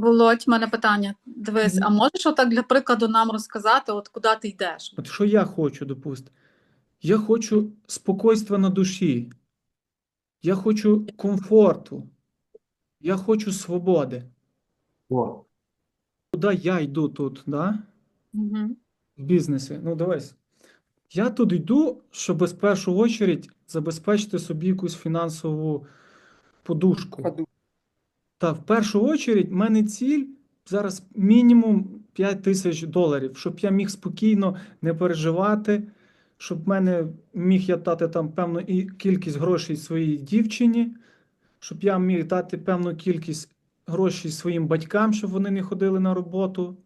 Володь, в мене питання. Дивись, а можеш отак для прикладу нам розказати, от куди ти йдеш? От що я хочу, допустим? Я хочу спокійства на душі. Я хочу комфорту. Я хочу свободи. О, Куди я йду тут, да? Угу. в бізнесі? Ну, дивись. Я тут йду, щоб в першу чергу забезпечити собі якусь фінансову подушку. Та в першу чергу в мене ціль зараз мінімум 5 тисяч доларів, щоб я міг спокійно не переживати, щоб в мене міг я дати там певну кількість грошей своїй дівчині, щоб я міг дати певну кількість грошей своїм батькам, щоб вони не ходили на роботу.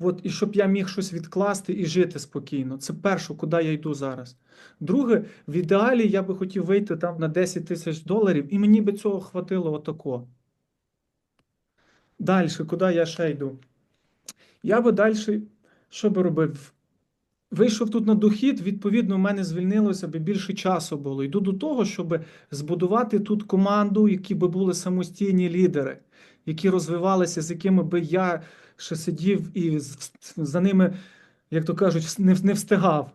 От, і щоб я міг щось відкласти і жити спокійно. Це перше, куди я йду зараз. Друге, в ідеалі я би хотів вийти там на 10 тисяч доларів, і мені би цього хватило отако. Далі, куди я ще йду? Я би далі, що би робив? Вийшов тут на дохід, відповідно, в мене звільнилося би більше часу було. Йду до того, щоб збудувати тут команду, які би були самостійні лідери, які розвивалися, з якими би я ще сидів і за ними, як то кажуть, не, встигав.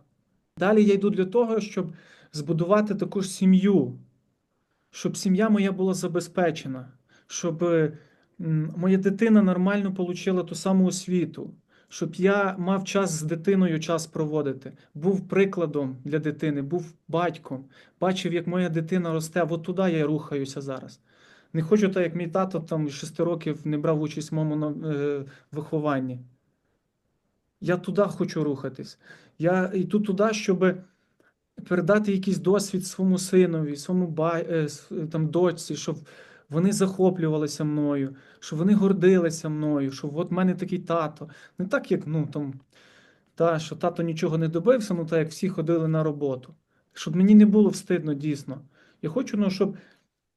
Далі я йду для того, щоб збудувати таку ж сім'ю, щоб сім'я моя була забезпечена, щоб моя дитина нормально отримала ту саму освіту, щоб я мав час з дитиною час проводити, був прикладом для дитини, був батьком, бачив, як моя дитина росте. От туди я рухаюся зараз. Не хочу так, як мій тато там з 6 років не брав участь в моєму е, вихованні. Я туди хочу рухатись. Я йду туди, щоб передати якийсь досвід своєму синові, своєму ба... е, там, дочці, щоб вони захоплювалися мною, щоб вони гордилися мною, щоб от в мене такий тато. Не так, як ну, там, та, що тато нічого не добився, ну так як всі ходили на роботу. Щоб мені не було встидно дійсно. Я хочу, ну, щоб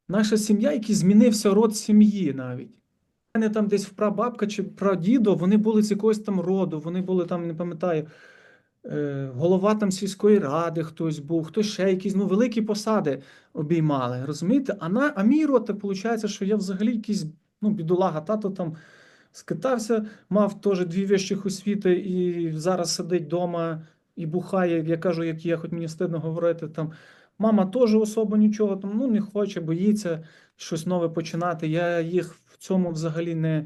наша сім'я, який змінився род сім'ї навіть. У мене там десь прабабка чи прадідо, вони були з якогось там роду, вони були там, не пам'ятаю, голова там сільської ради хтось був, хтось ще якісь ну, великі посади обіймали. Розумієте? А, на, а мій род, так виходить, що я взагалі якийсь ну, бідолага, тато там скитався, мав теж дві вищих освіти і зараз сидить вдома і бухає. Я кажу, як я, хоч мені стидно говорити там. Мама теж особо нічого там ну, не хоче, боїться щось нове починати. Я їх в цьому взагалі не,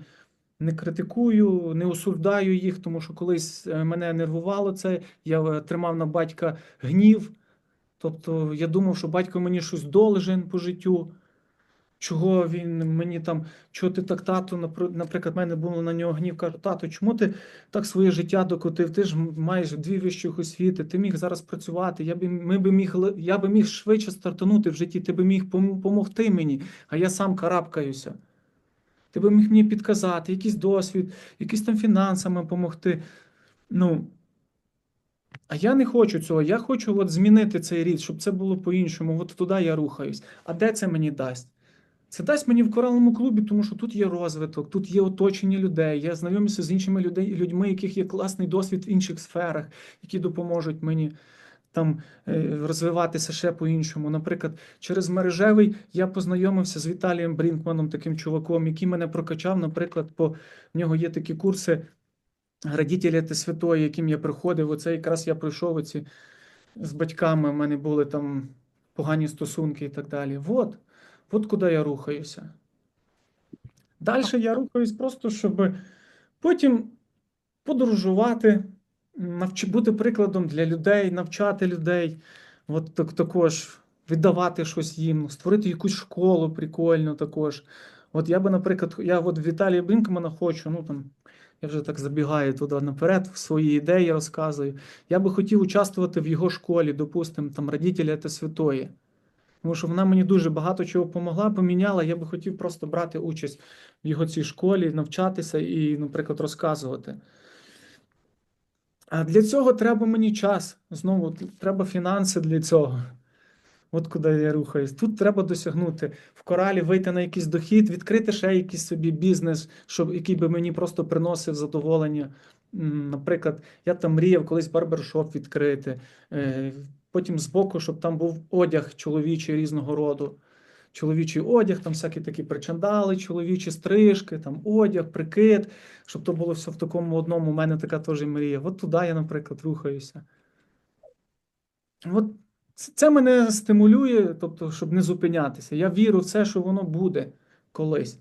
не критикую, не осуждаю їх, тому що колись е, мене нервувало це. Я е, тримав на батька гнів. Тобто я думав, що батько мені щось должен по життю. Чого він мені там, чого ти так тато, наприклад, в мене було на нього гнів, кажу, тато, чому ти так своє життя докотив? Ти ж маєш дві вищих освіти, ти міг зараз працювати. Я би, ми би міг, я би міг швидше стартанути в житті, ти би міг допомогти мені, а я сам карабкаюся. Ти би міг мені підказати, якийсь досвід, якісь там фінансами допомогти. Ну, а я не хочу цього. Я хочу от змінити цей рід, щоб це було по-іншому. От туди я рухаюсь. А де це мені дасть? Це дасть мені в коралному клубі, тому що тут є розвиток, тут є оточення людей. Я знайомлюся з іншими людей, людьми, яких є класний досвід в інших сферах, які допоможуть мені там е, розвиватися ще по-іншому. Наприклад, через мережевий я познайомився з Віталієм Брінкманом, таким чуваком, який мене прокачав. Наприклад, по в нього є такі курси Градітеля та святої, яким я приходив. Оце якраз я пройшов оці з батьками. У мене були там погані стосунки і так далі. От, от куди я рухаюся. Далі я рухаюсь просто, щоб потім подорожувати, навч... бути прикладом для людей, навчати людей, от так, також віддавати щось їм, створити якусь школу прикольну також. От я би, наприклад, я от Віталія Брінкмана хочу, ну там, я вже так забігаю туди наперед, в свої ідеї розказую. Я би хотів участвувати в його школі, допустимо, там Радітеля та Святої. Тому що вона мені дуже багато чого допомогла, поміняла. Я би хотів просто брати участь в його цій школі, навчатися і, наприклад, розказувати. А для цього треба мені час. Знову треба фінанси для цього. От куди я рухаюсь. Тут треба досягнути в коралі, вийти на якийсь дохід, відкрити ще якийсь собі бізнес, щоб, який би мені просто приносив задоволення. Наприклад, я там мріяв колись барбершоп відкрити, е, потім збоку, щоб там був одяг чоловічий різного роду. Чоловічий одяг, там всякі такі причандали, чоловічі стрижки, там одяг, прикид, щоб то було все в такому одному. У мене така теж мрія. От туди я, наприклад, рухаюся. От це- мене стимулює, тобто, щоб не зупинятися. Я вірю в це, що воно буде колись.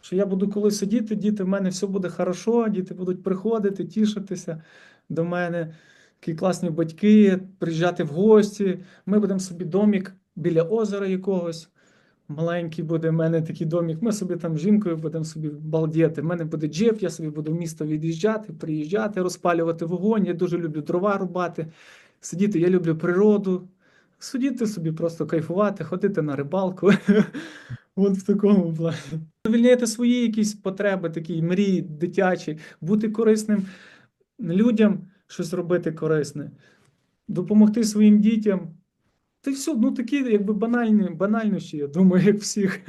Що я буду коли сидіти, діти, в мене все буде хорошо, діти будуть приходити, тішитися до мене. Такі класні батьки, приїжджати в гості. Ми будемо собі домік біля озера якогось. Маленький буде в мене такий домік. Ми собі там жінкою будемо собі балдіти. В мене буде джип, я собі буду в місто від'їжджати, приїжджати, розпалювати вогонь. Я дуже люблю дрова рубати, сидіти. Я люблю природу. Сидіти собі, просто кайфувати, ходити на рибалку. От в такому плані. Задовільняти свої якісь потреби, такі мрії дитячі, бути корисним людям, щось робити корисне, допомогти своїм дітям. Та й все, ну такі, якби банальні, банальнощі, я думаю, як всіх.